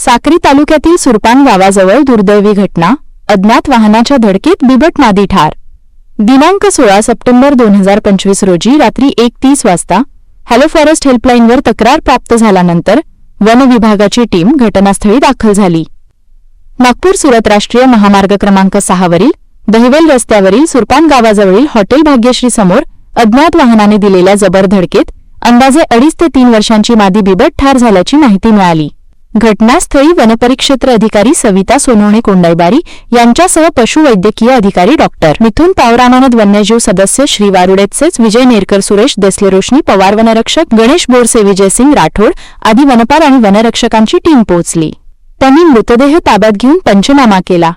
साक्री तालुक्यातील सुरपान गावाजवळ दुर्दैवी घटना अज्ञात वाहनाच्या धडकेत बिबट मादी ठार. दिनांक सोळा सप्टेंबर दोन हजार पंचवीस रोजी रात्री एक तीस वाजता हॅलो फॉरेस्ट हेल्पलाईनवर तक्रार प्राप्त झाल्यानंतर वन विभागाची टीम घटनास्थळी दाखल झाली. नागपूर सुरत राष्ट्रीय महामार्ग क्रमांक सहावरील दहिवेल रस्त्यावरील सुरपान गावाजवळील हॉटेल भाग्यश्री समोर अज्ञात वाहनाने दिलेल्या जबर धडकेत अंदाजे अडीच ते तीन वर्षांची मादी बिबट ठार झाल्याची माहिती मिळाली. घटनास्थळी वनपरिक्षेत्र अधिकारी सविता सोनवणे कोंडाईबारी यांच्यासह पशुवैद्यकीय अधिकारी डॉक्टर. मिथून पावरामानद वन्यजीव सदस्य श्री वारुडेचेच विजय नेरकर सुरेश देसले रोशनी पवार वनरक्षक गणेश बोरसे विजयसिंग राठोड आदी वनपाल आणि वनरक्षकांची टीम पोहोचली. त्यांनी मृतदेह ताब्यात घेऊन पंचनामा केला.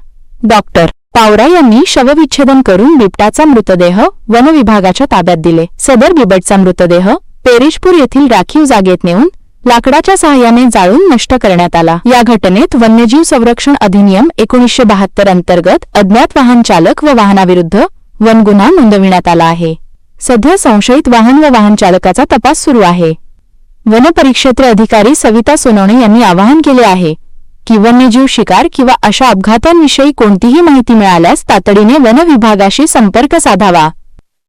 डॉक्टर पावरा यांनी शवविच्छेदन करून बिबटाचा मृतदेह वन विभागाच्या ताब्यात दिले. सदर बिबटचा मृतदेह पेरिशपूर येथील राखीव जागेत नेऊन लाकडाच्या सहाय्याने जाळून नष्ट करण्यात आला. या घटनेत वन्यजीव संरक्षण अधिनियम एकोणीसशे बहात्तर अंतर्गत अज्ञात वाहन चालक व वाहनाविरुद्ध वन गुन्हा नोंदविण्यात आला आहे. सध्या संशयित वाहन व वाहन चालकाचा तपास सुरू आहे. वनपरिक्षेत्र अधिकारी सविता सोनवणे यांनी आवाहन केले आहे की वन्यजीव शिकार किंवा अशा अपघातांविषयी कोणतीही माहिती मिळाल्यास तातडीने वन विभागाशी संपर्क साधावा.